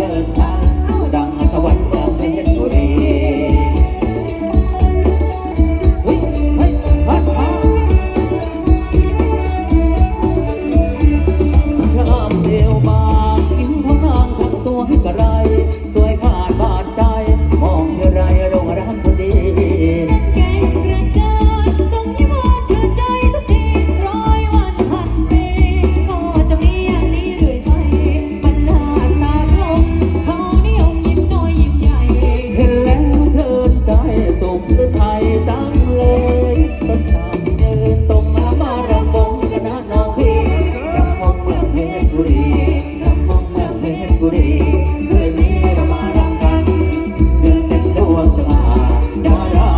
ดังสวรรค์เมืงเพชรบุเฮ้ยเฮ้ยวัดทางชาเดียวบางกินของนางทำตัวใกรไร สวยขาดบาดใจ Nara